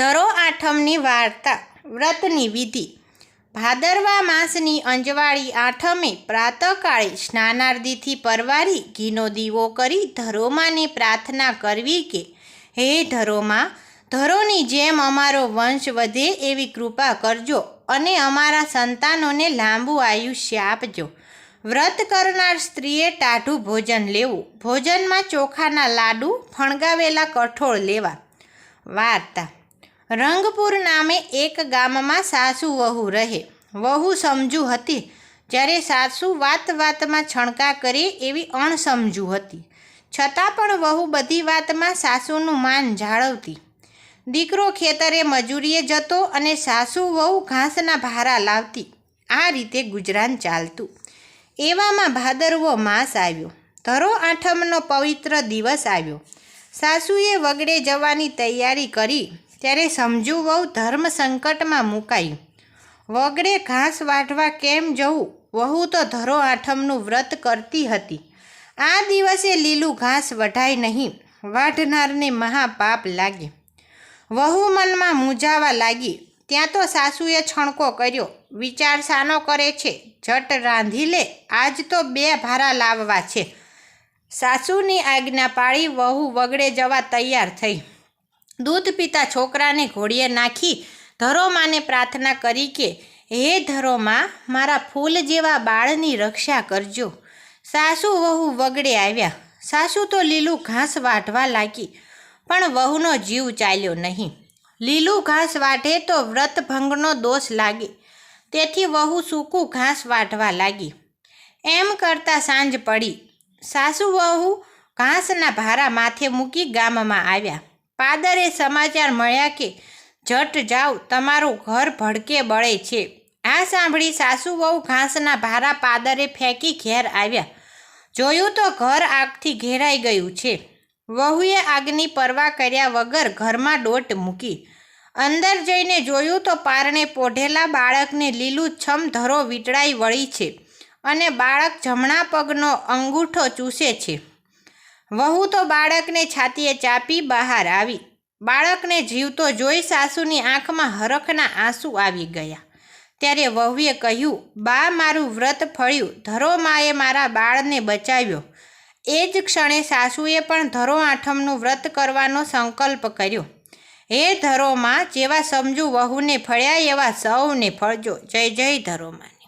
ધરો આઠમની વાર્તા, વ્રતની વિધિ. ભાદરવા માસની અંજવાળી આઠમે પ્રાતઃકાળે સ્નાનાર્દિથી પરવારી ઘીનો દીવો કરી ધરોમાને પ્રાર્થના કરવી કે, હે ધરોમાં, ધરોની જેમ અમારો વંશ વધે એવી કૃપા કરજો અને અમારા સંતાનોને લાંબુ આયુષ્ય આપજો વ્રત કરનાર સ્ત્રીએ ટાઢું ભોજન લેવું. ભોજનમાં ચોખાના લાડુ, ફણગાવેલા કઠોળ લેવા. વાર્તા. રંગપુર નામે એક ગામમાં સાસુ વહુ રહે. વહુ સમજુ હતી. જ્યારે સાસુ વાત વાતમાં છણકા કરે એવી અણસમજુ હતી. છતાં પણ વહુ બધી વાતમાં સાસુનું માન જાળવતી. દીકરો ખેતરે મજૂરીએ જતો અને સાસુ વહુ ઘાસના ભારા લાવતી. આ રીતે ગુજરાન ચાલતું. એવામાં ભાદરવો માસ આવ્યો. ધરો આઠમનો પવિત્ર દિવસ આવ્યો. સાસુએ વગડે જવાની તૈયારી કરી. ત્યારે સમજુ વહુ ધર્મ સંકટમાં મુકાયું વગડે ઘાસ વાઢવા કેમ જવું વહુ તો ધરો આઠમનું વ્રત કરતી હતી. આ દિવસે લીલું ઘાસ વઢાય નહીં. વાઢનારને મહાપાપ લાગે. વહુ મનમાં મૂંઝાવા લાગી. ત્યાં તો સાસુએ છણકો કર્યો. વિચાર સાનો કરે છે. જટ રાંધી લે. આજ તો બે ભારા લાવવા છે. સાસુની આજ્ઞા પાળી વહુ વગડે જવા તૈયાર થઈ. દૂધ પીતા છોકરાને ઘોડીએ નાખી, ધરોમાને પ્રાર્થના કરી કે, હે ધરોમાં, મારા ફૂલ જેવા બાળની રક્ષા કરજો. સાસુ વહુ વગડે આવ્યા. સાસુ તો લીલું ઘાસ વાઢવા લાગી, પણ વહુનો જીવ ચાલ્યો નહીં. લીલું ઘાસ વાઢે તો વ્રત ભંગનો દોષ લાગે. તેથી વહુ સૂકું ઘાસ વાઢવા લાગી. એમ કરતાં સાંજ પડી. સાસુ વહુ ઘાસના ભારા માથે મૂકી ગામમાં આવ્યા. પાદરે સમાચાર મળ્યા કે, જટ જાઓ તમારું ઘર ભડકે બળે છે. આ સાંભળી સાસુ વહુ ઘાસના ભારા પાદરે ફેંકી ઘેર આવ્યા. જોયું તો ઘર આગથી ઘેરાઈ ગયું છે. વહુએ આગની પરવા કર્યા વગર ઘરમાં ડોટ મૂકી. અંદર જઈને જોયું તો પારણે પોઢેલા બાળકને લીલું છમ ધરો વીંટળાઈ વળી છે અને બાળક જમણા પગનો અંગૂઠો ચૂસે છે. વહુ તો બાળકને છાતીએ ચાપી બહાર આવી. બાળકને જીવતો જોઈ સાસુની આંખમાં હરખના આંસુ આવી ગયા. ત્યારે વહુએ કહ્યું, બા, મારું વ્રત ફળ્યું. ધરો માએ મારા બાળને બચાવ્યો. એ જ ક્ષણે સાસુએ પણ ધરો આઠમનું વ્રત કરવાનો સંકલ્પ કર્યો. હે ધરોમાં જેવા સમજુ વહુને ફળ્યા એવા સૌને ફળજો. જય જય ધરોમાં